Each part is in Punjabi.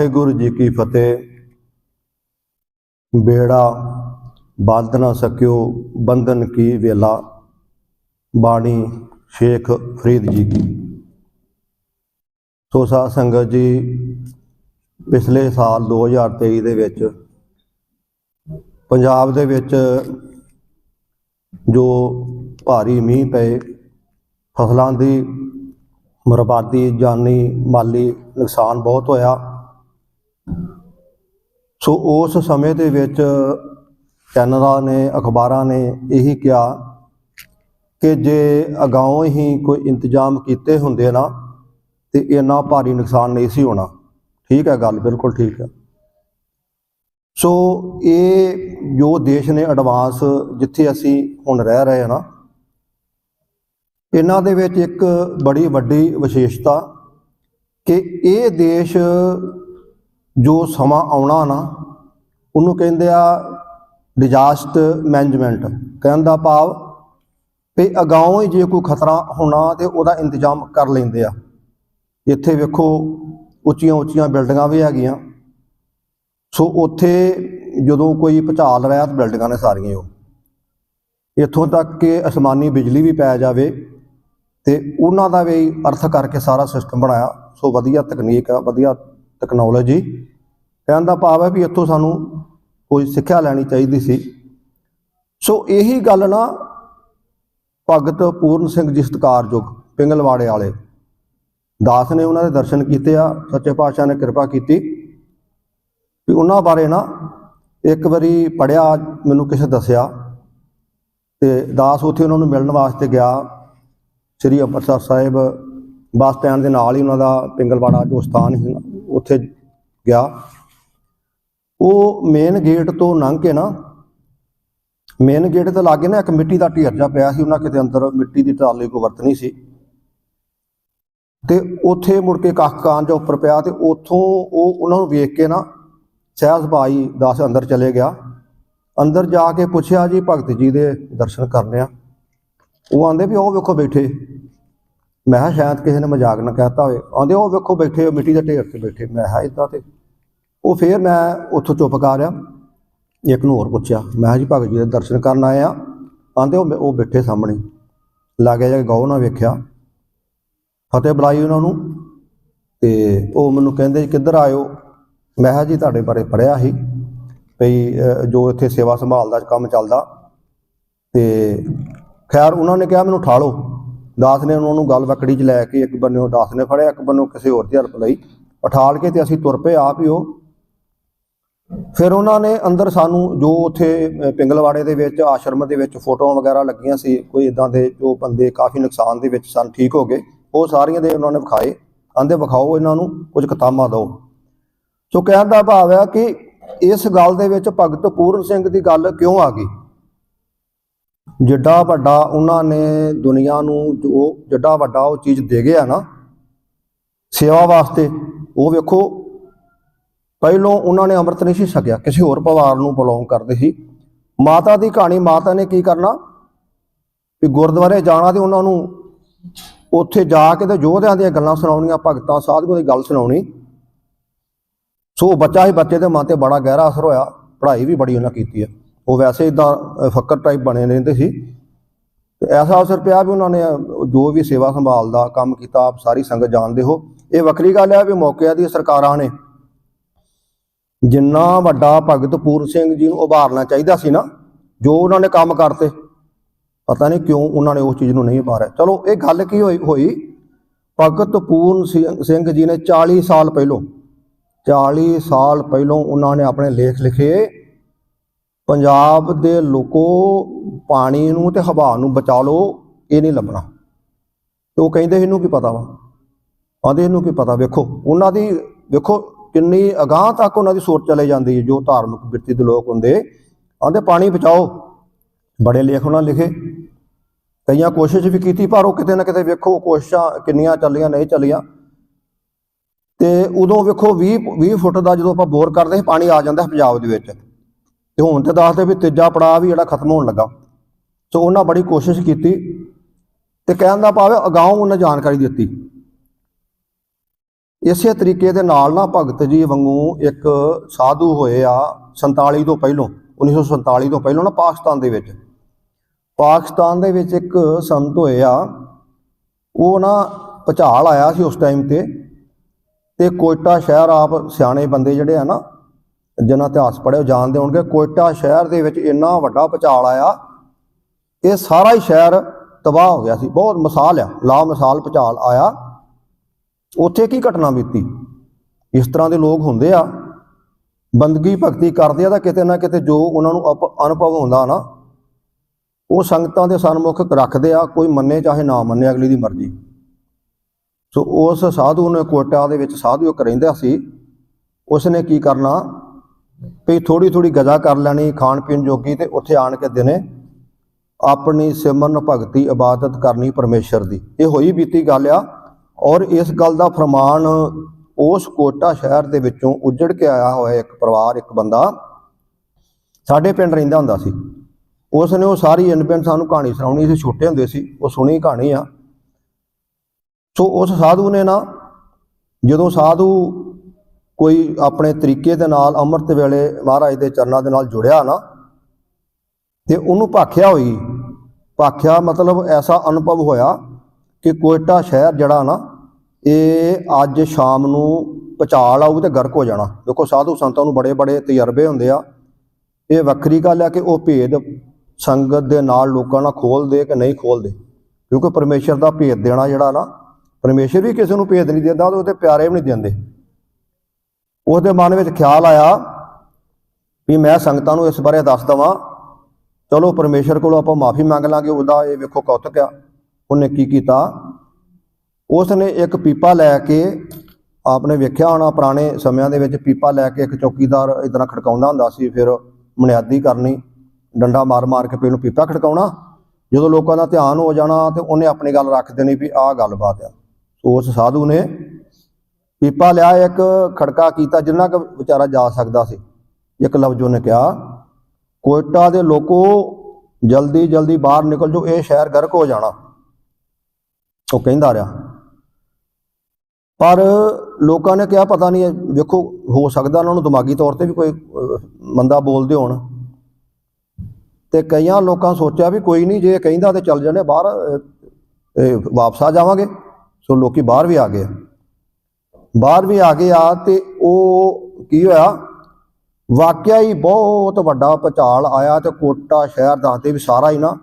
ਵਾਹਿਗੁਰੂ ਜੀ ਕੀ ਫਤਿਹ। ਬੇੜਾ ਬੰਦ ਨਾ ਸਕਿਓ, ਬੰਧਨ ਕੀ ਵੇਲਾ। ਬਾਣੀ ਸ਼ੇਖ ਫਰੀਦ ਜੀ ਕੀ। ਸੋ ਸਾਧ ਸੰਗਤ ਜੀ, ਪਿਛਲੇ ਸਾਲ 2023 ਦੇ ਵਿੱਚ ਪੰਜਾਬ ਦੇ ਵਿੱਚ ਜੋ ਭਾਰੀ ਮੀਂਹ ਪਏ, ਫਸਲਾਂ ਦੀ ਬਰਬਾਦੀ, ਜਾਨੀ ਮਾਲੀ ਨੁਕਸਾਨ ਬਹੁਤ ਹੋਇਆ। ਸੋ ਉਸ ਸਮੇਂ ਦੇ ਵਿੱਚ ਚੈਨਲਾਂ ਨੇ, ਅਖਬਾਰਾਂ ਨੇ ਇਹੀ ਕਿਹਾ ਕਿ ਜੇ ਅਗਾਉਂ ਹੀ ਕੋਈ ਇੰਤਜ਼ਾਮ ਕੀਤੇ ਹੁੰਦੇ ਨਾ, ਤੇ ਇੰਨਾ ਭਾਰੀ ਨੁਕਸਾਨ ਨਹੀਂ ਸੀ ਹੋਣਾ। ਠੀਕ ਹੈ ਗੱਲ, ਬਿਲਕੁਲ ਠੀਕ ਹੈ। ਸੋ ਇਹ ਜੋ ਦੇਸ਼ ਨੇ ਐਡਵਾਂਸ ਜਿੱਥੇ ਅਸੀਂ ਹੁਣ ਰਹਿ ਰਹੇ ਹਾਂ ਨਾ, ਇਹਨਾਂ ਦੇ ਵਿੱਚ ਇੱਕ ਬੜੀ ਵੱਡੀ ਵਿਸ਼ੇਸ਼ਤਾ ਕਿ ਇਹ ਦੇਸ਼ ਜੋ ਸਮਾਂ ਆਉਣਾ ਨਾ, ਉਹਨੂੰ ਕਹਿੰਦੇ ਆ ਡਿਜ਼ਾਸਟਰ ਮੈਨੇਜਮੈਂਟ ਕਹਿਣ ਦਾ ਭਾਵ ਵੀ ਅਗਾਉਂ ਹੀ ਜੇ ਕੋਈ ਖਤਰਾ ਹੋਣਾ ਤੇ ਉਹਦਾ ਇੰਤਜ਼ਾਮ ਕਰ ਲੈਂਦੇ ਆ। ਇੱਥੇ ਵੇਖੋ ਉੱਚੀਆਂ ਉੱਚੀਆਂ ਬਿਲਡਿੰਗਾਂ ਵੀ ਹੈਗੀਆਂ। ਸੋ ਉੱਥੇ ਜਦੋਂ ਕੋਈ ਭੁਚਾਲ ਰਿਹਾ ਤਾਂ ਬਿਲਡਿੰਗਾਂ ਨੇ ਸਾਰੀਆਂ ਉਹ। ਇੱਥੋਂ ਤੱਕ ਕਿ ਅਸਮਾਨੀ ਬਿਜਲੀ ਵੀ ਪੈ ਜਾਵੇ ਤੇ ਉਹਨਾਂ ਦਾ ਵੀ ਅਰਥ ਕਰਕੇ ਸਾਰਾ ਸਿਸਟਮ ਬਣਾਇਆ। ਸੋ ਵਧੀਆ ਤਕਨੀਕ ਆ, ਵਧੀਆ ਟੈਕਨੋਲੋਜੀ ਕਹਿਣ ਦਾ ਭਾਵ ਹੈ ਵੀ ਇੱਥੋਂ ਸਾਨੂੰ ਕੋਈ ਸਿੱਖਿਆ ਲੈਣੀ ਚਾਹੀਦੀ ਸੀ। ਸੋ ਇਹੀ ਗੱਲ ਨਾ ਭਗਤ ਪੂਰਨ ਸਿੰਘ ਜੀ ਸਤਿਕਾਰਯੋਗ ਪਿੰਗਲਵਾੜੇ ਵਾਲੇ ਦਾਸ ਨੇ ਉਹਨਾਂ ਦੇ ਦਰਸ਼ਨ ਕੀਤੇ ਆ, ਸੱਚੇ ਪਾਤਸ਼ਾਹ ਨੇ ਕਿਰਪਾ ਕੀਤੀ। ਵੀ ਉਹਨਾਂ ਬਾਰੇ ਨਾ ਇੱਕ ਵਾਰੀ ਪੜਿਆ ਮੈਨੂੰ ਕਿਸੇ ਦੱਸਿਆ ਤੇ ਦਾਸ ਉੱਥੇ ਉਹਨਾਂ ਨੂੰ ਮਿਲਣ ਵਾਸਤੇ ਗਿਆ। ਸ੍ਰੀ ਅੰਮ੍ਰਿਤਸਰ ਸਾਹਿਬ ਬੱਸ ਸਟੈਂਡ ਦੇ ਨਾਲ ਹੀ ਉਹਨਾਂ ਦਾ ਪਿੰਗਲਵਾੜਾ ਜੋ ਸਥਾਨ ਸੀ ਉੱਥੇ ਗਿਆ। ਉਹ ਮੇਨ ਗੇਟ ਤੋਂ ਲੰਘ ਕੇ ਨਾ ਮੇਨ ਗੇਟ ਤੇ ਲਾਗੇ ਨਾ ਇੱਕ ਮਿੱਟੀ ਦਾ ਢੇਰ ਜਿਹਾ ਪਿਆ ਸੀ, ਉਹਨਾਂ ਕਿਤੇ ਅੰਦਰ ਮਿੱਟੀ ਦੀ ਟਰਾਲੀ ਕੋ ਵਰਤਣੀ ਸੀ। ਤੇ ਉੱਥੇ ਮੁੜ ਕੇ ਕੱਖ ਕਾਂ ਜਿਹਾ ਉੱਪਰ ਪਿਆ ਤੇ ਉੱਥੋਂ ਉਹ ਉਹਨਾਂ ਨੂੰ ਵੇਖ ਕੇ ਨਾ ਸਹਿਜ ਭਾਈ ਦਾਸ ਅੰਦਰ ਚਲੇ ਗਿਆ। ਅੰਦਰ ਜਾ ਕੇ ਪੁੱਛਿਆ ਜੀ ਭਗਤ ਜੀ ਦੇ ਦਰਸ਼ਨ ਕਰਨੇ ਆ। ਉਹ ਆਂਦੇ ਵੀ ਉਹ ਵੇਖੋ ਬੈਠੇ। ਮੈਂ ਕਿਹਾ ਸ਼ਾਇਦ ਕਿਸੇ ਨੇ ਮਜ਼ਾਕ ਨਾ ਕਹਿਤਾ ਹੋਵੇ। ਆਂਦੇ ਉਹ ਵੇਖੋ ਬੈਠੇ ਉਹ ਮਿੱਟੀ ਦੇ ਢੇਰ ਤੇ ਬੈਠੇ। ਮੈਂ ਕਿਹਾ ਇਦਾਂ ਤੇ। ਉਹ ਫੇਰ ਮੈਂ ਉੱਥੋਂ ਚੁੱਪ ਕਰ ਰਿਹਾ ਇੱਕ ਨੂੰ ਹੋਰ ਪੁੱਛਿਆ। ਮੈਂ ਕਿਹਾ ਜੀ, ਭਗਤ ਜੀ ਦੇ ਦਰਸ਼ਨ ਕਰਨ ਆਏ ਆ। ਆਂਦੇ ਉਹ ਉਹ ਬੈਠੇ ਸਾਹਮਣੇ। ਲਾਗੇ ਜਾ ਕੇ ਗੌ ਨਾ ਵੇਖਿਆ। ਫਤਿਹ ਬੁਲਾਈ ਉਹਨਾਂ ਨੂੰ। ਤੇ ਉਹ ਮੈਨੂੰ ਕਹਿੰਦੇ ਜੀ, ਕਿੱਧਰ ਆਇਓ? ਮੈਂ ਕਿਹਾ ਜੀ, ਤੁਹਾਡੇ ਬਾਰੇ ਪੜਿਆ ਸੀ। ਭਈ ਜੋ ਇੱਥੇ ਸੇਵਾ ਸੰਭਾਲ ਦਾ ਕੰਮ ਚੱਲਦਾ। ਤੇ ਖੈਰ, ਉਹਨਾਂ ਨੇ ਕਿਹਾ ਮੈਨੂੰ ਠਾਲੋ। ਦਾਸ ਨੇ ਉਹਨਾਂ ਨੂੰ ਗੱਲ ਵਕੜੀ 'ਚ ਲੈ ਕੇ ਇੱਕ ਬੰਨਿਓ ਦਾਸ ਨੇ ਫੜਿਆ, ਇੱਕ ਬੰਨਿਓ ਕਿਸੇ ਹੋਰ ਦੀ ਹਲਪ ਲਈ। ਉਠਾਲ ਕੇ ਤੇ ਅਸੀਂ ਤੁਰ ਪਏ ਆਪ ਹੀ ਉਹ। ਫਿਰ ਉਹਨਾਂ ਨੇ ਅੰਦਰ ਸਾਨੂੰ ਜੋ ਉੱਥੇ ਪਿੰਗਲਵਾੜੇ ਦੇ ਵਿੱਚ, ਆਸ਼ਰਮ ਦੇ ਵਿੱਚ ਫੋਟੋਆਂ ਵਗੈਰਾ ਲੱਗੀਆਂ ਸੀ, ਕੋਈ ਇਦਾਂ ਦੇ ਜੋ ਬੰਦੇ ਕਾਫੀ ਨੁਕਸਾਨ ਦੇ ਵਿੱਚ ਸਨ, ਠੀਕ ਹੋ ਗਏ। ਉਹ ਸਾਰੀਆਂ ਦੇ ਉਹਨਾਂ ਨੇ ਵਿਖਾਏ। ਆਂਦੇ ਵਿਖਾਓ ਇਹਨਾਂ ਨੂੰ, ਕੁਝ ਕਿਤਾਬਾਂ ਦਿਓ। ਸੋ ਕਹਿਣ ਦਾ ਭਾਵ ਹੈ ਕਿ ਇਸ ਗੱਲ ਦੇ ਵਿੱਚ ਭਗਤ ਪੂਰਨ ਸਿੰਘ ਦੀ ਗੱਲ ਕਿਉਂ ਆ ਗਈ? ਜਿੱਡਾ ਵੱਡਾ ਉਹਨਾਂ ਨੇ ਦੁਨੀਆ ਨੂੰ ਜੋ ਜਿੱਡਾ ਵੱਡਾ ਉਹ ਚੀਜ਼ ਦੇ ਗਿਆ ਨਾ, ਸੇਵਾ ਵਾਸਤੇ, ਉਹ ਵੇਖੋ, ਪਹਿਲੋਂ ਉਹਨਾਂ ਨੇ ਅੰਮ੍ਰਿਤ ਨਹੀਂ ਸੀ ਛਕਿਆ, ਕਿਸੇ ਹੋਰ ਪਰਿਵਾਰ ਨੂੰ ਬਿਲੋਂਗ ਕਰਦੇ ਸੀ। ਮਾਤਾ ਦੀ ਕਹਾਣੀ, ਮਾਤਾ ਨੇ ਕੀ ਕਰਨਾ? ਵੀ ਗੁਰਦੁਆਰੇ ਜਾਣਾ ਤੇ ਉਹਨਾਂ ਨੂੰ ਉੱਥੇ ਜਾ ਕੇ ਤੇ ਯੋਧਿਆਂ ਦੀਆਂ ਗੱਲਾਂ ਸੁਣਾਉਣੀਆਂ, ਭਗਤਾਂ, ਸਾਧੂਆਂ ਦੀ ਗੱਲ ਸੁਣਾਉਣੀ। ਸੋ ਬੱਚਾ ਹੀ ਬੱਚੇ ਦੇ ਮਨ ਤੇ ਬੜਾ ਗਹਿਰਾ ਅਸਰ ਹੋਇਆ, ਪੜ੍ਹਾਈ ਵੀ ਬੜੀ ਉਹਨਾਂ ਕੀਤੀ ਹੈ ਉਹ ਵੈਸੇ ਇਦਾਂ ਫੱਕਰ ਟਾਈਪ ਬਣੇ ਰਹਿੰਦੇ ਸੀ। ਤੇ ਐਸਾ ਅਵਸਰ ਪਿਆ ਵੀ ਉਹਨਾਂ ਨੇ ਜੋ ਵੀ ਸੇਵਾ ਸੰਭਾਲ ਦਾ ਕੰਮ ਕੀਤਾ, ਆਪ ਸਾਰੀ ਸੰਗਤ ਜਾਣਦੇ ਹੋ। ਇਹ ਵੱਖਰੀ ਗੱਲ ਹੈ ਵੀ ਮੌਕਿਆਂ ਦੀ ਸਰਕਾਰਾਂ ਨੇ ਜਿੰਨਾ ਵੱਡਾ ਭਗਤ ਪੂਰਨ ਸਿੰਘ ਜੀ ਨੂੰ ਉਭਾਰਨਾ ਚਾਹੀਦਾ ਸੀ ਨਾ, ਜੋ ਉਹਨਾਂ ਨੇ ਕੰਮ ਕਰਤੇ, ਪਤਾ ਨਹੀਂ ਕਿਉਂ ਉਹਨਾਂ ਨੇ ਉਸ ਚੀਜ਼ ਨੂੰ ਨਹੀਂ ਉਭਾਰਿਆ। ਚਲੋ, ਇਹ ਗੱਲ ਕੀ ਹੋਈ ਹੋਈ? ਭਗਤ ਪੂਰਨ ਸਿੰਘ ਸਿੰਘ ਜੀ ਨੇ 40 ਸਾਲ ਪਹਿਲੋਂ 40 ਸਾਲ ਪਹਿਲੋਂ ਉਹਨਾਂ ਨੇ ਆਪਣੇ ਲੇਖ ਲਿਖੇ। ਪੰਜਾਬ ਦੇ ਲੋਕੋ ਪਾਣੀ ਨੂੰ ਤੇ ਹਵਾ ਨੂੰ ਬਚਾ ਲਓ, ਇਹ ਨਹੀਂ ਲੱਭਣਾ। ਤੇ ਉਹ ਕਹਿੰਦੇ ਇਹਨੂੰ ਕੀ ਪਤਾ ਵਾ? ਆਂਦੇ ਇਹਨੂੰ ਕੀ ਪਤਾ? ਵੇਖੋ, ਉਹਨਾਂ ਦੀ, ਵੇਖੋ ਕਿੰਨੀ ਅਗਾਹ ਤੱਕ ਉਹਨਾਂ ਦੀ ਸੋਚ ਚਲੇ ਜਾਂਦੀ ਹੈ, ਜੋ ਧਾਰਮਿਕ ਬਿਰਤੀ ਦੇ ਲੋਕ ਹੁੰਦੇ। ਆਂਦੇ ਪਾਣੀ ਬਚਾਓ। ਬੜੇ ਲੇਖ ਉਹਨਾਂ ਲਿਖੇ। ਕਈਆਂ ਕੋਸ਼ਿਸ਼ ਵੀ ਕੀਤੀ, ਪਰ ਉਹ ਕਿਤੇ ਨਾ ਕਿਤੇ ਵੇਖੋ ਕੋਸ਼ਿਸ਼ਾਂ ਕਿੰਨੀਆਂ ਚੱਲੀਆਂ, ਨਹੀਂ ਚੱਲੀਆਂ। ਤੇ ਉਦੋਂ ਵੇਖੋ 20 20 ਫੁੱਟ ਦਾ ਜਦੋਂ ਆਪਾਂ ਬੋਰ ਕਰਦੇ ਸੀ, ਪਾਣੀ ਆ ਜਾਂਦਾ ਪੰਜਾਬ ਦੇ ਵਿੱਚ। ਤੇ ਹੁਣ ਤੇ ਦੱਸਦੇ ਵੀ ਤੀਜਾ ਪੜਾਅ ਵੀ ਜਿਹੜਾ ਖਤਮ ਹੋਣ ਲੱਗਾ। ਸੋ ਉਹਨਾਂ ਬੜੀ ਕੋਸ਼ਿਸ਼ ਕੀਤੀ ਤੇ ਕਹਿਣ ਦਾ ਭਾਵ ਅਗਾਉਂ ਅਗਾਊਂ ਉਹਨਾਂ ਜਾਣਕਾਰੀ ਦਿੱਤੀ। ਇਸੇ ਤਰੀਕੇ ਦੇ ਨਾਲ ਨਾ ਭਗਤ ਜੀ ਵਾਂਗੂ ਇੱਕ ਸਾਧੂ ਹੋਏ ਆ 47 ਤੋਂ ਪਹਿਲੋਂ 1947 ਤੋਂ ਪਹਿਲੋਂ ਨਾ ਪਾਕਿਸਤਾਨ ਦੇ ਵਿੱਚ। ਪਾਕਿਸਤਾਨ ਦੇ ਵਿੱਚ ਇੱਕ ਸੰਤ ਹੋਏ ਆ, ਉਹ ਨਾ ਭੁਚਾਲ ਆਇਆ ਸੀ ਉਸ ਟਾਈਮ ਤੇ ਤੇ ਕੋਇਟਾ ਸ਼ਹਿਰ ਆਪ ਸਿਆਣੇ ਬੰਦੇ ਜਿਹੜੇ ਆ ਨਾ ਜਿਨ੍ਹਾਂ ਇਤਿਹਾਸ ਪੜ੍ਹਿਆ ਉਹ ਜਾਣਦੇ ਹੋਣਗੇ, ਕੋਇਟਾ ਸ਼ਹਿਰ ਦੇ ਵਿੱਚ ਇੰਨਾ ਵੱਡਾ ਭੁਚਾਲ ਆਇਆ, ਇਹ ਸਾਰਾ ਹੀ ਸ਼ਹਿਰ ਤਬਾਹ ਹੋ ਗਿਆ ਸੀ, ਬਹੁਤ ਮਿਸਾਲ ਆ ਲਾ ਮਿਸਾਲ ਭੁਚਾਲ ਆਇਆ। ਉੱਥੇ ਕੀ ਘਟਨਾ ਬੀਤੀ? ਇਸ ਤਰ੍ਹਾਂ ਦੇ ਲੋਕ ਹੁੰਦੇ ਆ, ਬੰਦਗੀ ਭਗਤੀ ਕਰਦੇ ਆ ਤਾਂ ਕਿਤੇ ਨਾ ਕਿਤੇ ਜੋ ਉਹਨਾਂ ਨੂੰ ਅਪ- ਅਨੁਭਵ ਹੁੰਦਾ ਨਾ, ਉਹ ਸੰਗਤਾਂ ਦੇ ਸਨਮੁਖ ਰੱਖਦੇ ਆ, ਕੋਈ ਮੰਨੇ ਚਾਹੇ ਨਾ ਮੰਨੇ, ਅਗਲੀ ਦੀ ਮਰਜ਼ੀ। ਸੋ ਉਸ ਸਾਧੂ ਨੇ ਕੋਟਾ ਦੇ ਵਿੱਚ ਸਾਧੂ ਇੱਕ ਰਹਿੰਦਾ ਸੀ ਉਸ ਨੇ ਕੀ ਕਰਨਾ ਵੀ ਥੋੜੀ ਥੋੜੀ ਗਜ਼ਾ ਕਰ ਲੈਣੀ ਖਾਣ ਪੀਣ ਜੋਗੀ ਤੇ ਉੱਥੇ ਆਣ ਕੇ ਦਿਨੇ ਆਪਣੀ ਸਿਮਰਨ ਭਗਤੀ ਇਬਾਦਤ ਕਰਨੀ ਪਰਮੇਸ਼ਰ ਦੀ। ਇਹ ਹੋਈ ਬੀਤੀ ਗੱਲ ਆ ਔਰ ਇਸ ਗੱਲ ਦਾ ਫਰਮਾਨ ਉਸ ਕੋਟਾ ਸ਼ਹਿਰ ਦੇ ਵਿੱਚੋਂ ਉੱਜੜ ਕੇ ਆਇਆ ਹੋਇਆ ਇੱਕ ਪਰਿਵਾਰ, ਇੱਕ ਬੰਦਾ ਸਾਡੇ ਪਿੰਡ ਰਹਿੰਦਾ ਹੁੰਦਾ ਸੀ। ਉਸ ਨੇ ਉਹ ਸਾਰੀ ਇਨਪੈਂਟ ਸਾਨੂੰ ਕਹਾਣੀ ਸੁਣਾਉਣੀ ਸੀ, ਛੋਟੇ ਹੁੰਦੇ ਸੀ, ਉਹ ਸੁਣੀ ਕਹਾਣੀ ਆ। ਸੋ ਉਸ ਸਾਧੂ ਨੇ ਨਾ ਜਦੋਂ ਸਾਧੂ ਕੋਈ ਆਪਣੇ ਤਰੀਕੇ ਦੇ ਨਾਲ ਅੰਮ੍ਰਿਤ ਵੇਲੇ ਮਹਾਰਾਜ ਦੇ ਚਰਨਾਂ ਦੇ ਨਾਲ ਜੁੜਿਆ ਨਾ, ਤੇ ਉਹਨੂੰ ਭਾਖਿਆ ਹੋਈ। ਭਾਖਿਆ ਮਤਲਬ ਐਸਾ ਅਨੁਭਵ ਹੋਇਆ ਕਿ ਕੋਇਟਾ ਸ਼ਹਿਰ ਜਿਹੜਾ ਨਾ, ਇਹ ਅੱਜ ਸ਼ਾਮ ਨੂੰ ਪਚਾਲ ਆਊ ਤੇ ਗਰਕ ਹੋ ਜਾਣਾ। ਦੇਖੋ ਸਾਧੂ ਸੰਤਾਂ ਨੂੰ ਬੜੇ ਬੜੇ ਤਜਰਬੇ ਹੁੰਦੇ ਆ। ਇਹ ਵੱਖਰੀ ਗੱਲ ਆ ਕਿ ਉਹ ਭੇਦ ਸੰਗਤ ਦੇ ਨਾਲ ਲੋਕਾਂ ਨਾਲ ਖੋਲਦੇ ਕਿ ਨਹੀਂ ਖੋਲਦੇ। ਕਿਉਂਕਿ ਪਰਮੇਸ਼ਰ ਦਾ ਭੇਦ ਦੇਣਾ ਜਿਹੜਾ ਨਾ, ਪਰਮੇਸ਼ਰ ਵੀ ਕਿਸੇ ਨੂੰ ਭੇਦ ਨਹੀਂ ਦਿੰਦਾ ਉਹਦੇ ਪਿਆਰੇ ਵੀ ਨਹੀਂ ਦਿੰਦੇ। ਉਹਦੇ ਮਨ ਵਿੱਚ ਖਿਆਲ ਆਇਆ ਵੀ ਮੈਂ ਸੰਗਤਾਂ ਨੂੰ ਇਸ ਬਾਰੇ ਦੱਸ ਦਵਾਂ। ਚਲੋ ਪਰਮੇਸ਼ਰ ਕੋਲੋਂ ਆਪਾਂ ਮਾਫੀ ਮੰਗ ਲਾਂਗੇ, ਉਹਦਾ ਇਹ ਵੇਖੋ ਕੌਤਕ ਆ, ਉਹਨੇ ਕੀ ਕੀਤਾ? ਉਸ ਨੇ ਇੱਕ ਪੀਪਾ ਲੈ ਕੇ ਆਪਨੇ ਵੇਖਿਆ ਹੋਣਾ ਪੁਰਾਣੇ ਸਮਿਆਂ ਦੇ ਵਿੱਚ ਪੀਪਾ ਲੈ ਕੇ ਇੱਕ ਚੌਕੀਦਾਰ ਇਦਾਂ ਖੜਕਾਉਂਦਾ ਹੁੰਦਾ ਸੀ, ਫਿਰ ਮਨਿਆਦੀ ਕਰਨੀ, ਡੰਡਾ ਮਾਰ ਮਾਰ ਕੇ ਪਹਿਲੋਂ ਪੀਪਾ ਖੜਕਾਉਣਾ। ਜਦੋਂ ਲੋਕਾਂ ਦਾ ਧਿਆਨ ਹੋ ਜਾਣਾ ਤੇ ਉਹਨੇ ਆਪਣੀ ਗੱਲ ਰੱਖ ਦੇਣੀ ਵੀ ਆਹ ਗੱਲਬਾਤ ਆ। ਉਸ ਸਾਧੂ ਨੇ ਪੀਪਾ ਲਿਆ ਇੱਕ ਖੜਕਾ ਕੀਤਾ ਜਿੰਨਾ ਕੁ ਵਿਚਾਰਾ ਜਾ ਸਕਦਾ ਸੀ। ਇੱਕ ਲਫ਼ਜ਼ ਉਹਨੇ ਕਿਹਾ ਕੋਇਟਾ ਦੇ ਲੋਕੋ ਜਲਦੀ ਜਲਦੀ ਬਾਹਰ ਨਿਕਲ ਜਾਓ ਇਹ ਸ਼ਹਿਰ ਗਰਕ ਹੋ ਜਾਣਾ। ਉਹ ਕਹਿੰਦਾ ਰਿਹਾ। ਪਰ ਲੋਕਾਂ ਨੇ ਕਿਹਾ ਪਤਾ ਨਹੀਂ ਵੇਖੋ ਹੋ ਸਕਦਾ ਉਹਨਾਂ ਨੂੰ ਦਿਮਾਗੀ ਤੌਰ ਤੇ ਵੀ ਕੋਈ ਅਹ, ਮੰਦਾ ਬੋਲਦੇ ਹੋਣ। ਤੇ ਕਈਆਂ ਲੋਕਾਂ ਸੋਚਿਆ ਵੀ ਕੋਈ ਨਹੀਂ ਜੇ ਕਹਿੰਦਾ ਤੇ ਚੱਲ ਜਾਂਦੇ ਬਾਹਰ ਵਾਪਸ ਆ ਜਾਵਾਂਗੇ। ਸੋ ਲੋਕੀ ਬਾਹਰ ਵੀ ਆ ਗਏ। ਬਾਹਰ ਵੀ ਆ ਗਏ ਆ ਤੇ ਉਹ ਕੀ ਹੋਇਆ? ਵਾਕਿਆ ਹੀ ਬਹੁਤ ਵੱਡਾ ਭਚਾਲ ਆਇਆ ਤੇ ਕੋਟਾ ਸ਼ਹਿਰ ਦਾ ਤੇ ਵੀ ਸਾਰਾ ਹੀ ਨਾ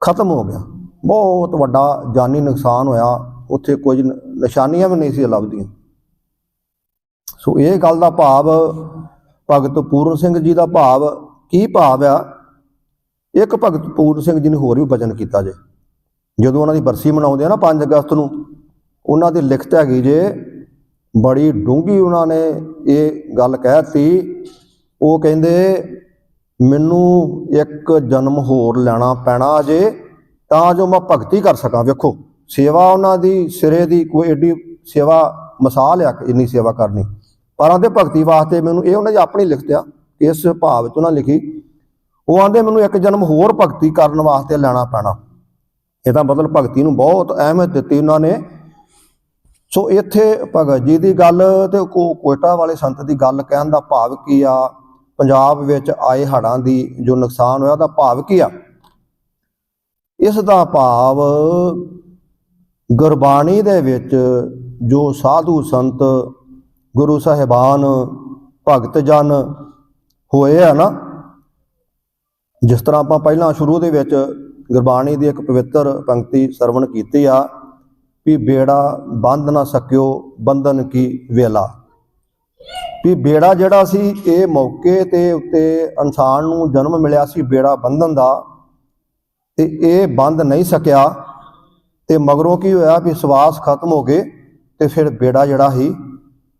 ਖਤਮ ਹੋ ਗਿਆ। ਬਹੁਤ ਵੱਡਾ ਜਾਨੀ ਨੁਕਸਾਨ ਹੋਇਆ। ਉੱਥੇ ਕੁਝ ਨਿਸ਼ਾਨੀਆਂ ਵੀ ਨਹੀਂ ਸੀ ਲੱਭਦੀਆਂ। ਸੋ ਇਹ ਗੱਲ ਦਾ ਭਾਵ ਭਗਤ ਪੂਰਨ ਸਿੰਘ ਜੀ ਦਾ ਭਾਵ ਕੀ ਭਾਵ ਆ? ਇੱਕ ਭਗਤ ਪੂਰਨ ਸਿੰਘ ਜੀ ਨੇ ਹੋਰ ਵੀ ਵਚਨ ਕੀਤਾ ਜੇ। ਜਦੋਂ ਉਹਨਾਂ ਦੀ ਬਰਸੀ ਮਨਾਉਂਦੇ ਆ ਨਾ 5 ਅਗਸਤ ਨੂੰ ਉਹਨਾਂ ਦੀ ਲਿਖਤ ਹੈਗੀ ਜੇ, ਬੜੀ ਡੂੰਘੀ ਉਹਨਾਂ ਨੇ ਇਹ ਗੱਲ ਕਹਿਤੀ ਉਹ ਕਹਿੰਦੇ, ਮੈਨੂੰ ਇੱਕ ਜਨਮ ਹੋਰ ਲੈਣਾ ਪੈਣਾ ਅਜੇ ਤਾਂ ਜੋ ਮੈਂ ਭਗਤੀ ਕਰ ਸਕਾਂ। ਵੇਖੋ, ਸੇਵਾ ਉਹਨਾਂ ਦੀ, ਸਿਰੇ ਦੀ ਕੋਈ ਏਡੀ ਸੇਵਾ ਮਿਸਾਲ ਆ, ਇੰਨੀ ਸੇਵਾ ਕਰਨੀ। ਪਰ ਆਂਦੇ ਭਗਤੀ ਵਾਸਤੇ ਮੈਨੂੰ ਇਹ ਉਹਨਾਂ ਦੀ ਆਪਣੀ ਲਿਖਤ ਆ, ਇਸ ਭਾਵ ਚ ਉਹਨਾਂ ਲਿਖੀ। ਉਹ ਆਂਦੇ, ਮੈਨੂੰ ਇੱਕ ਜਨਮ ਹੋਰ ਭਗਤੀ ਕਰਨ ਵਾਸਤੇ ਲੈਣਾ ਪੈਣਾ। ਇਹਦਾ ਮਤਲਬ ਭਗਤੀ ਨੂੰ ਬਹੁਤ ਅਹਿਮੀਅਤ ਦਿੱਤੀ ਉਹਨਾਂ ਨੇ। ਸੋ ਇੱਥੇ ਭਗਤ ਜੀ ਦੀ ਗੱਲ ਤੇ ਕੋ ਕੋਇਟਾ ਵਾਲੇ ਸੰਤ ਦੀ ਗੱਲ ਕਹਿਣ ਦਾ ਭਾਵ ਕੀ ਆ? ਪੰਜਾਬ ਵਿੱਚ ਆਏ ਹੜ੍ਹਾਂ ਦੀ ਜੋ ਨੁਕਸਾਨ ਹੋਇਆ ਉਹਦਾ ਭਾਵ ਕੀ ਆ? ਇਸ ਦਾ ਭਾਵ ਗੁਰਬਾਣੀ ਦੇ ਵਿੱਚ ਜੋ ਸਾਧੂ ਸੰਤ ਗੁਰੂ ਸਾਹਿਬਾਨ ਭਗਤ ਜਨ ਹੋਏ ਆ ਨਾ, ਜਿਸ ਤਰ੍ਹਾਂ ਆਪਾਂ ਪਹਿਲਾਂ ਸ਼ੁਰੂ ਦੇ ਵਿੱਚ ਗੁਰਬਾਣੀ ਦੀ ਇੱਕ ਪਵਿੱਤਰ ਪੰਕਤੀ ਸਰਵਣ ਕੀਤੀ ਆ ਵੀ ਬੇੜਾ ਬੰਦ ਨਾ ਸਕਿਓ, ਬੰਧਨ ਕੀ ਵੇਲਾ। ਵੀ ਬੇੜਾ ਜਿਹੜਾ ਸੀ, ਇਹ ਮੌਕੇ ਤੇ ਉੱਤੇ ਇਨਸਾਨ ਨੂੰ ਜਨਮ ਮਿਲਿਆ ਸੀ, ਬੇੜਾ ਬੰਧਨ ਦਾ। ਤੇ ਇਹ ਬੰਦ ਨਹੀਂ ਸਕਿਆ। ਤੇ ਮਗਰੋਂ ਕੀ ਹੋਇਆ ਵੀ ਸਵਾਸ ਖਤਮ ਹੋ ਗਏ ਤੇ ਫਿਰ ਬੇੜਾ ਜਿਹੜਾ ਸੀ,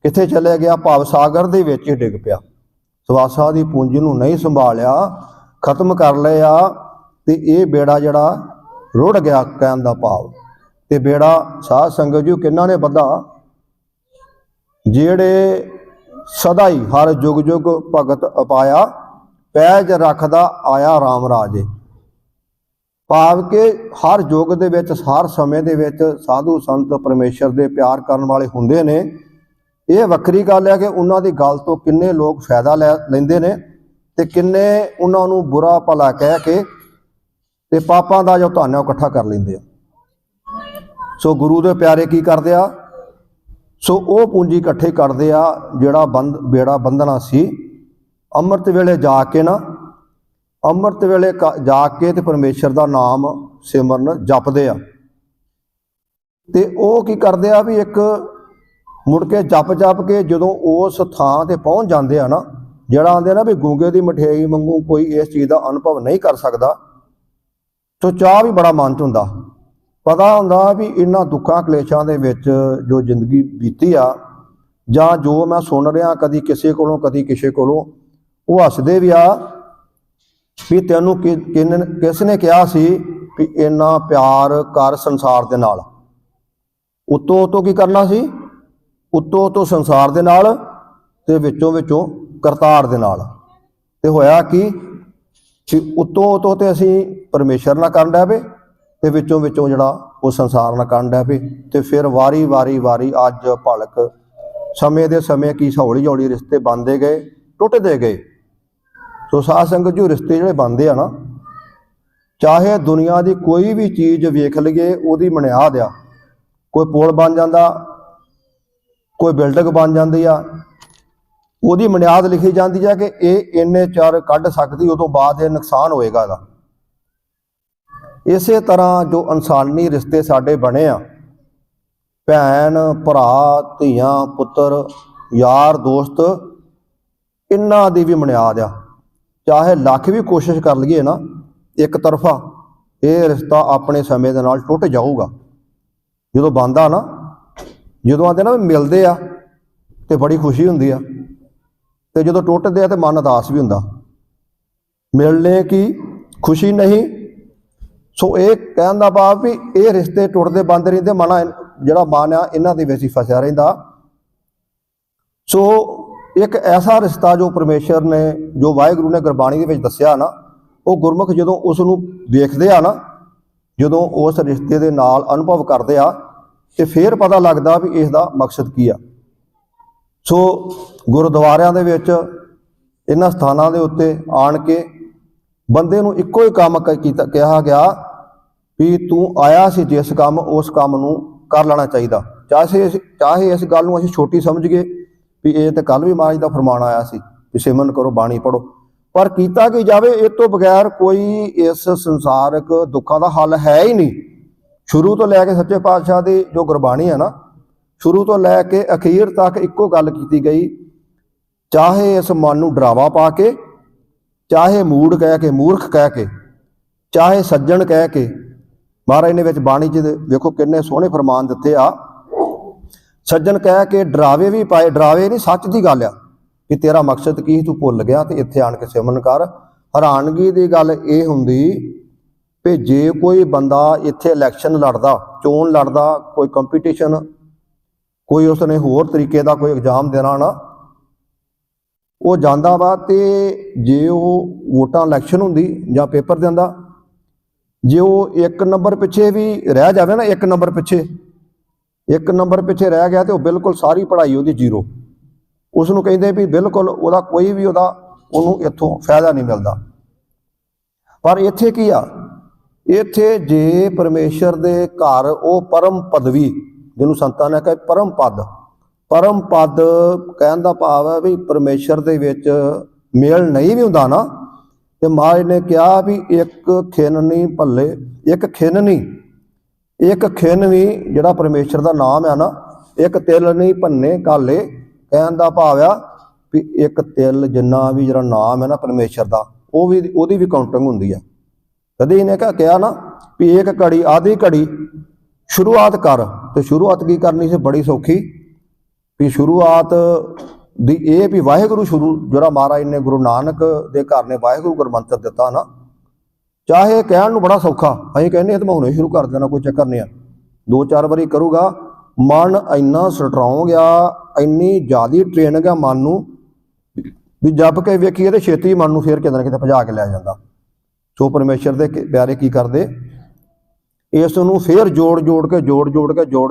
ਕਿੱਥੇ ਚਲੇ ਗਿਆ? ਭਾਵ ਸਾਗਰ ਦੇ ਵਿੱਚ ਹੀ ਡਿੱਗ ਪਿਆ। ਸਵਾਸਾਂ ਦੀ ਪੂੰਜੀ ਨੂੰ ਨਹੀਂ ਸੰਭਾਲਿਆ, ਖਤਮ ਕਰ ਲਿਆ ਤੇ ਇਹ ਬੇੜਾ ਜਿਹੜਾ ਰੁੜ ਗਿਆ ਕਹਿਣ ਦਾ ਭਾਵ। ਤੇ ਬੇੜਾ ਸਾਧ ਸੰਗਤ ਜੀ ਕਿੰਨਾ ਨੇ ਬੱਧਾ ਜਿਹੜੇ ਸਦਾ ਹੀ ਹਰ ਜੁਗ ਜੁਗ ਭਗਤ ਅਪਾਇਆ, ਪੈਜ ਰੱਖਦਾ ਆਇਆ RAM ਰਾਜੇ। ਭਾਵ ਕਿ ਹਰ ਯੁੱਗ ਦੇ ਵਿੱਚ, ਹਰ ਸਮੇਂ ਦੇ ਵਿੱਚ ਸਾਧੂ ਸੰਤ ਪਰਮੇਸ਼ਰ ਦੇ ਪਿਆਰ ਕਰਨ ਵਾਲੇ ਹੁੰਦੇ ਨੇ। ਇਹ ਵੱਖਰੀ ਗੱਲ ਹੈ ਕਿ ਉਹਨਾਂ ਦੀ ਗੱਲ ਤੋਂ ਕਿੰਨੇ ਲੋਕ ਫਾਇਦਾ ਲੈ ਲੈਂਦੇ ਨੇ ਤੇ ਕਿੰਨੇ ਉਹਨਾਂ ਨੂੰ ਬੁਰਾ ਭਲਾ ਕਹਿ ਕੇ ਤੇ ਪਾਪਾਂ ਦਾ ਜੋ ਧਨ ਹੈ ਇਕੱਠਾ ਕਰ ਲੈਂਦੇ ਆ। ਸੋ ਗੁਰੂ ਦੇ ਪਿਆਰੇ ਕੀ ਕਰਦੇ ਆ? ਸੋ ਉਹ ਪੂੰਜੀ ਇਕੱਠੇ ਕਰਦੇ ਆ, ਜਿਹੜਾ ਬੰਦ, ਬੇੜਾ ਬੰਧਨਾ ਸੀ। ਅੰਮ੍ਰਿਤ ਵੇਲੇ ਜਾ ਕੇ ਨਾ, ਅੰਮ੍ਰਿਤ ਵੇਲੇ ਕ- ਜਾ ਕੇ ਤੇ ਪਰਮੇਸ਼ਰ ਦਾ ਨਾਮ ਸਿਮਰਨ ਜਪਦੇ ਆ। ਤੇ ਉਹ ਕੀ ਕਰਦੇ ਆ ਵੀ ਇੱਕ ਮੁੜ ਕੇ ਜਪ ਜਪ ਕੇ ਜਦੋਂ ਉਸ ਥਾਂ ਤੇ ਪਹੁੰਚ ਜਾਂਦੇ ਆ ਨਾ, ਜਿਹੜਾ ਆਂਦੇ ਨਾ ਵੀ ਗੂੰਗੇ ਦੀ ਮਠਿਆਈ ਵਾਂਗੂ ਕੋਈ ਇਸ ਚੀਜ਼ ਦਾ ਅਨੁਭਵ ਨਹੀਂ ਕਰ ਸਕਦਾ, ਸੋ ਚਾਹ ਵੀ ਬੜਾ ਮਨ ਚ ਹੁੰਦਾ। ਪਤਾ ਹੁੰਦਾ ਵੀ ਇਹਨਾਂ ਦੁੱਖਾਂ ਕਲੇਸ਼ਾਂ ਦੇ ਵਿੱਚ ਜੋ ਜ਼ਿੰਦਗੀ ਬੀਤੀ ਆ, ਜਾਂ ਜੋ ਮੈਂ ਸੁਣ ਰਿਹਾ ਕਦੀ ਕਿਸੇ ਕੋਲੋਂ, ਕਦੀ ਕਿਸੇ ਕੋਲੋਂ, ਉਹ ਹੱਸਦੇ ਵੀ ਆ, ਵੀ ਤੈਨੂੰ ਕਿ- ਕਿਨ ਕਿਸ ਨੇ ਕਿਹਾ ਸੀ ਵੀ ਇੰਨਾ ਪਿਆਰ ਕਰ ਸੰਸਾਰ ਦੇ ਨਾਲ? ਉਤੋਂ ਉਤੋਂ ਕੀ ਕਰਨਾ ਸੀ? ਉਤੋਂ ਉਤੋਂ ਸੰਸਾਰ ਦੇ ਨਾਲ ਤੇ ਵਿੱਚੋਂ ਵਿੱਚੋਂ ਕਰਤਾਰ ਦੇ ਨਾਲ। ਤੇ ਹੋਇਆ ਕਿ? ਉਤੋਂ ਉਤੋਂ ਤੇ ਅਸੀਂ ਪਰਮੇਸ਼ਰ ਨਾਲ ਕਰਨ ਡੈ ਪਏ। ਤੇ ਵਿੱਚੋਂ ਵਿੱਚੋਂ ਜਿਹੜਾ ਉਹ ਸੰਸਾਰ ਨਾਲ ਕਰਨ ਡੈ ਪਏ ਤੇ ਫਿਰ ਵਾਰੀ ਵਾਰੀ ਵਾਰੀ ਅੱਜ ਭਲਕ ਸਮੇਂ ਦੇ ਸਮੇਂ ਕੀ ਹੌਲੀ ਹੌਲੀ ਰਿਸ਼ਤੇ ਬਣਦੇ ਗਏ, ਟੁੱਟਦੇ ਗਏ। ਸੋ ਸਾਧ ਸੰਗਤ ਜੀ ਰਿਸ਼ਤੇ ਜਿਹੜੇ ਬਣਦੇ ਆ ਨਾ, ਚਾਹੇ ਦੁਨੀਆ ਦੀ ਕੋਈ ਵੀ ਚੀਜ਼ ਵੇਖ ਲਈਏ, ਉਹਦੀ ਮਨਿਆਦ ਆ। ਕੋਈ ਪੁਲ ਬਣ ਜਾਂਦਾ, ਕੋਈ ਬਿਲਡਿੰਗ ਬਣ ਜਾਂਦੀ ਆ, ਉਹਦੀ ਮਨਿਆਦ ਲਿਖੀ ਜਾਂਦੀ ਆ ਕਿ ਇਹ ਇੰਨੇ ਚਿਰ ਕੱਢ ਸਕਦੀ ਉਹ ਤੋਂ ਬਾਅਦ ਇਹ ਨੁਕਸਾਨ ਹੋਏਗਾ ਇਹਦਾ। ਇਸੇ ਤਰ੍ਹਾਂ ਜੋ ਇਨਸਾਨੀ ਰਿਸ਼ਤੇ ਸਾਡੇ ਬਣੇ ਆ, ਭੈਣ, ਭਰਾ, ਧੀਆਂ, ਪੁੱਤਰ, ਯਾਰ, ਦੋਸਤ, ਇਹਨਾਂ ਦੀ ਵੀ ਬੁਨਿਆਦ ਆ। ਚਾਹੇ ਲੱਖ ਵੀ ਕੋਸ਼ਿਸ਼ ਕਰ ਲਈਏ ਨਾ, ਇੱਕ ਤਰਫਾ ਇਹ ਰਿਸ਼ਤਾ ਆਪਣੇ ਸਮੇਂ ਦੇ ਨਾਲ ਟੁੱਟ ਜਾਊਗਾ। ਜਦੋਂ ਬੰਦਾ ਨਾ, ਜਦੋਂ ਆਂਦੇ ਨਾ ਵੀ ਮਿਲਦੇ ਆ ਤੇ ਬੜੀ ਖੁਸ਼ੀ ਹੁੰਦੀ ਆ, ਤੇ ਜਦੋਂ ਟੁੱਟਦੇ ਆ ਤੇ ਮਨ ਉਦਾਸ ਵੀ ਹੁੰਦਾ। ਮਿਲਣੇ ਕੀ, ਖੁਸ਼ੀ ਨਹੀਂ ਸੋ ਇਹ ਕਹਿਣ ਦਾ ਭਾਵ ਵੀ ਇਹ ਰਿਸ਼ਤੇ ਟੁੱਟਦੇ ਬੰਦ ਰਹਿੰਦੇ, ਮਨ ਜਿਹੜਾ ਮਨ ਆ, ਇਹਨਾਂ ਦੇ ਵਿੱਚ ਹੀ ਫਸਿਆ ਰਹਿੰਦਾ। ਸੋ ਇੱਕ ਐਸਾ ਰਿਸ਼ਤਾ ਜੋ ਪਰਮੇਸ਼ਰ ਨੇ, ਜੋ ਵਾਹਿਗੁਰੂ ਨੇ ਗੁਰਬਾਣੀ ਦੇ ਵਿੱਚ ਦੱਸਿਆ ਨਾ, ਉਹ ਗੁਰਮੁਖ ਜਦੋਂ ਉਸ ਨੂੰ ਦੇਖਦੇ ਆ ਨਾ, ਜਦੋਂ ਉਸ ਰਿਸ਼ਤੇ ਦੇ ਨਾਲ ਅਨੁਭਵ ਕਰਦੇ ਆ, ਤੇ ਫਿਰ ਪਤਾ ਲੱਗਦਾ ਵੀ ਇਸ ਦਾ ਮਕਸਦ ਕੀ ਆ। ਸੋ ਗੁਰਦੁਆਰਿਆਂ ਦੇ ਵਿੱਚ ਇਹਨਾਂ ਸਥਾਨਾਂ ਦੇ ਉੱਤੇ ਆਣ ਕੇ ਬੰਦੇ ਨੂੰ ਇੱਕੋ ਹੀ ਕੰਮ ਕ- ਕੀਤਾ, ਕਿਹਾ ਗਿਆ ਵੀ ਤੂੰ ਆਇਆ ਸੀ ਜਿਸ ਕੰਮ, ਉਸ ਕੰਮ ਨੂੰ ਕਰ ਲੈਣਾ ਚਾਹੀਦਾ। ਚਾਹੇ ਅਸੀਂ- ਚਾਹੇ ਇਸ ਗੱਲ ਨੂੰ ਅਸੀਂ ਛੋਟੀ ਸਮਝ ਗਏ ਵੀ ਇਹ ਤਾਂ ਕੱਲ ਵੀ ਮਹਾਰਾਜ ਦਾ ਫਰਮਾਨ ਆਇਆ ਸੀ ਵੀ ਸਿਮਰਨ ਕਰੋ, ਬਾਣੀ ਪੜੋ ਪਰ ਕੀਤਾ ਕੀ ਜਾਵੇ, ਇਹ ਤੋਂ ਬਗੈਰ ਕੋਈ ਇਸ ਸੰਸਾਰਕ ਦੁੱਖਾਂ ਦਾ ਹੱਲ ਹੈ ਹੀ ਨਹੀਂ। ਸ਼ੁਰੂ ਤੋਂ ਲੈ ਕੇ ਸੱਚੇ ਪਾਤਸ਼ਾਹ ਦੀ ਜੋ ਗੁਰਬਾਣੀ ਹੈ ਨਾ, ਸ਼ੁਰੂ ਤੋਂ ਲੈ ਕੇ ਅਖੀਰ ਤੱਕ ਇੱਕੋ ਗੱਲ ਕੀਤੀ ਗਈ, ਚਾਹੇ ਇਸ ਮਨ ਨੂੰ ਡਰਾਵਾ ਪਾ ਕੇ, ਚਾਹੇ ਮੂੜ ਕਹਿ ਕੇ, ਮੂਰਖ ਕਹਿ ਕੇ, ਚਾਹੇ ਸੱਜਣ ਕਹਿ ਕੇ ਮਹਾਰਾਜ ਨੇ ਵਿੱਚ ਬਾਣੀ ਚ ਵੇਖੋ ਕਿੰਨੇ ਸੋਹਣੇ ਫਰਮਾਨ ਦਿੱਤੇ ਆ। ਸੱਜਣ ਕਹਿ ਕੇ ਡਰਾਵੇ ਵੀ ਪਾਏ, ਡਰਾਵੇ ਨਹੀਂ, ਸੱਚ ਦੀ ਗੱਲ ਆ ਕਿ ਤੇਰਾ ਮਕਸਦ ਕੀ ਤੂੰ ਭੁੱਲ ਗਿਆ ਤੇ ਇੱਥੇ ਆਣ ਕੇ ਸਿਮਰਨ ਕਰ। ਹੈਰਾਨਗੀ ਦੀ ਗੱਲ ਇਹ ਹੁੰਦੀ ਵੀ ਜੇ ਕੋਈ ਬੰਦਾ ਇੱਥੇ ਇਲੈਕਸ਼ਨ ਲੜਦਾ, ਚੋਣ ਲੜਦਾ, ਕੋਈ ਕੰਪੀਟੀਸ਼ਨ ਕੋਈ ਉਸਨੇ ਹੋਰ ਤਰੀਕੇ ਦਾ ਕੋਈ ਇਗਜ਼ਾਮ ਦੇਣਾ ਨਾ, ਉਹ ਜਾਂਦਾ ਵਾ ਤੇ ਜੇ ਉਹ ਵੋਟਾਂ ਇਲੈਕਸ਼ਨ ਹੁੰਦੀ ਜਾਂ ਪੇਪਰ ਦਿੰਦਾ ਜੇ ਉਹ ਇੱਕ ਨੰਬਰ ਪਿੱਛੇ ਵੀ ਰਹਿ ਜਾਵੇ ਨਾ, ਇੱਕ ਨੰਬਰ ਪਿੱਛੇ, ਇੱਕ ਨੰਬਰ ਪਿੱਛੇ ਰਹਿ ਗਿਆ ਤੇ ਉਹ ਬਿਲਕੁਲ ਸਾਰੀ ਪੜ੍ਹਾਈ ਉਹਦੀ ਜ਼ੀਰੋ। ਉਸ ਨੂੰ ਕਹਿੰਦੇ ਵੀ ਬਿਲਕੁਲ ਉਹਦਾ ਕੋਈ ਵੀ ਉਹਦਾ, ਉਹਨੂੰ ਇੱਥੋਂ ਫਾਇਦਾ ਨਹੀਂ ਮਿਲਦਾ। ਪਰ ਇੱਥੇ ਕੀ ਆ? ਇੱਥੇ ਜੇ ਪਰਮੇਸ਼ਰ ਦੇ ਘਰ ਉਹ ਪਰਮ ਪਦਵੀ, ਜਿਹਨੂੰ ਸੰਤਾਂ ਨੇ ਕਹੇ ਪਰਮ ਪਦ ਪਰਮ ਪਦ ਕਹਿਣ ਦਾ ਭਾਵ ਹੈ ਵੀ ਪਰਮੇਸ਼ਰ ਦੇ ਵਿੱਚ ਮੇਲ ਨਹੀਂ ਵੀ ਹੁੰਦਾ ਨਾ ਤੇ ਮਹਾਰਾਜ ਨੇ ਕਿਹਾ ਵੀ ਇੱਕ ਖਿੰਨ ਨਹੀਂ ਭੱਲੇ, ਇੱਕ ਖਿੰਨ ਨਹੀਂ, ਇੱਕ ਖਿੰਨ ਵੀ ਜਿਹੜਾ ਪਰਮੇਸ਼ਰ ਦਾ ਨਾਮ ਆ ਨਾ, ਇੱਕ ਤਿਲ ਨਹੀਂ ਭੰਨੇ ਕਾਲੇ, ਕਹਿਣ ਦਾ ਭਾਵ ਆ ਵੀ ਇੱਕ ਤਿਲ ਜਿੰਨਾ ਵੀ ਜਿਹੜਾ ਨਾਮ ਹੈ ਨਾ ਪਰਮੇਸ਼ਰ ਦਾ, ਉਹ ਵੀ ਉਹਦੀ ਵੀ ਕਾਊਂਟਿੰਗ ਹੁੰਦੀ ਆ। ਕਦੇ ਇਹਨੇ ਕਿਹਾ ਕਿਹਾ ਨਾ ਵੀ ਇੱਕ ਘੜੀ ਆਦੀ ਘੜੀ ਸ਼ੁਰੂਆਤ ਕਰ, ਤੇ ਸ਼ੁਰੂਆਤ ਕੀ ਕਰਨੀ ਸੀ? ਬੜੀ ਸੌਖੀ ਵੀ ਸ਼ੁਰੂਆਤ ਦੀ ਇਹ ਵੀ ਵਾਹਿਗੁਰੂ ਸ਼ੁਰੂ, ਜਿਹੜਾ ਮਹਾਰਾਜ ਨੇ ਗੁਰੂ ਨਾਨਕ ਦੇ ਘਰ ਨੇ ਵਾਹਿਗੁਰੂ ਗੁਰਮੰਤਰ ਦਿੱਤਾ ਨਾ, ਚਾਹੇ ਕਹਿਣ ਨੂੰ ਬੜਾ ਸੌਖਾ, ਅਸੀਂ ਕਹਿੰਦੇ ਇਹ ਤਾਂ ਮੈਂ ਹੁਣੇ ਸ਼ੁਰੂ ਕਰ ਦੇਣਾ, ਕੋਈ ਚੱਕਰ ਨਹੀਂ ਆ। ਦੋ ਚਾਰ ਵਾਰੀ ਕਰੂਗਾ, ਮਨ ਇੰਨਾ ਸਟਰੋਂਗ ਆ, ਇੰਨੀ ਜ਼ਿਆਦੀ ਟ੍ਰੇਨਿੰਗ ਆ ਮਨ ਨੂੰ, ਵੀ ਜਪ ਕੇ ਵੇਖੀਏ ਤੇ ਛੇਤੀ ਮਨ ਨੂੰ ਫੇਰ ਕਿਤੇ ਨਾ ਕਿਤੇ ਭਜਾ ਕੇ ਲੈ ਜਾਂਦਾ। ਸੋ ਪਰਮੇਸ਼ਰ ਦੇ ਕਿ- ਪਿਆਰੇ ਕੀ ਕਰਦੇ? ਇਸ ਨੂੰ ਫੇਰ ਜੋੜ ਜੋੜ ਕੇ ਜੋੜ ਜੋੜ ਕੇ ਜੋੜ